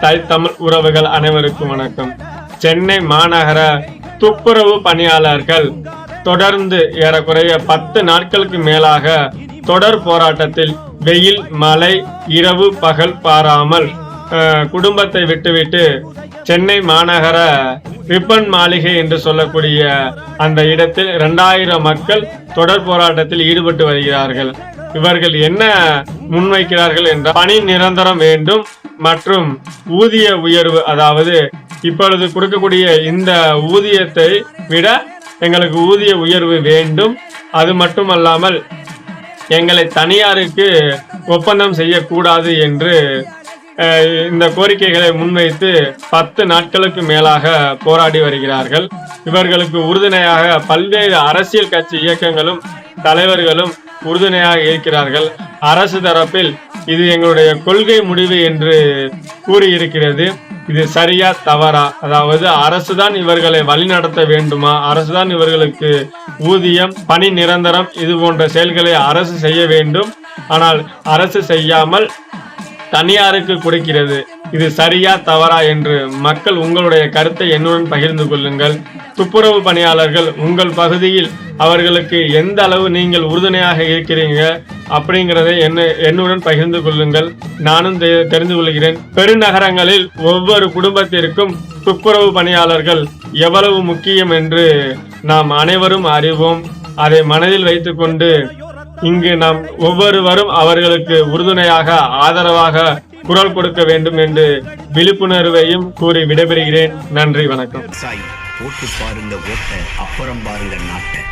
தாய் தமிழ் உறவுகள் அனைவருக்கும் வணக்கம். சென்னை மாநகர துப்புரவு பணியாளர்கள் தொடர்ந்து ஏறக்குறைய பத்து நாட்களுக்கு மேலாக தொடர் போராட்டத்தில் வெயில் மழை இரவு பகல் பாராமல் குடும்பத்தை விட்டுவிட்டு சென்னை மாநகர ரிப்பன் மாளிகை என்று சொல்லக்கூடிய அந்த இடத்தில் இரண்டாயிரம் மக்கள் தொடர் போராட்டத்தில் ஈடுபட்டு வருகிறார்கள். இவர்கள் என்ன முன்வைக்கிறார்கள் என்றால் பணி நிரந்தரம் வேண்டும் மற்றும் ஊதிய உயர்வு அதாவது இப்பொழுது கொடுக்கக்கூடிய இந்த ஊதியத்தை விட எங்களுக்கு ஊதிய உயர்வு வேண்டும். அது மட்டுமல்லாமல் எங்களை தனியாருக்கு ஒப்பந்தம் செய்யக்கூடாது என்று இந்த கோரிக்கைகளை முன்வைத்து பத்து நாட்களுக்கு மேலாக போராடி வருகிறார்கள். இவர்களுக்கு உறுதுணையாக பல்வேறு அரசியல் கட்சி இயக்கங்களும் தலைவர்களும் உறுதுணையாக இருக்கிறார்கள். அரசு தரப்பில் இது எங்களுடைய கொள்கை முடிவு என்று கூறியிருக்கிறது. இது சரியா தவறா? அதாவது அரசுதான் இவர்களை வழிநடத்த வேண்டுமா? அரசுதான் இவர்களுக்கு ஊதியம் பணி நிரந்தரம் இது போன்ற செயல்களை அரசு செய்ய வேண்டும். ஆனால் அரசு செய்யாமல் தனியாருக்கு கொடுக்கிறது. இது சரியா தவறா என்று மக்கள் உங்களுடைய கருத்தை என்னுடன் பகிர்ந்து கொள்ளுங்கள். துப்புரவு பணியாளர்கள் உங்கள் பகுதியில் அவர்களுக்கு எந்த அளவு நீங்கள் உறுதுணையாக இருக்கிறீங்க அப்படிங்கிறதை என்ன என்னுடன் பகிர்ந்து கொள்ளுங்கள். நானும் தெ- தெரிந்து கொள்கிறேன். பெருநகரங்களில் ஒவ்வொரு குடும்பத்திற்கும் துப்புரவு பணியாளர்கள் எவ்வளவு முக்கியம் என்று நாம் அனைவரும் அறிவோம். அதை மனதில் வைத்துக்கொண்டு இங்கு நாம் ஒவ்வொருவரும் அவர்களுக்கு உறுதுணையாக ஆதரவாக குரல் கொடுக்க வேண்டும் என்று விழிப்புணர்வையும் கூறி விடைபெறுகிறேன். நன்றி வணக்கம். சாய் போட்டு பாருங்க ஓட்ட அப்புறம் பாருங்க நாட்டை.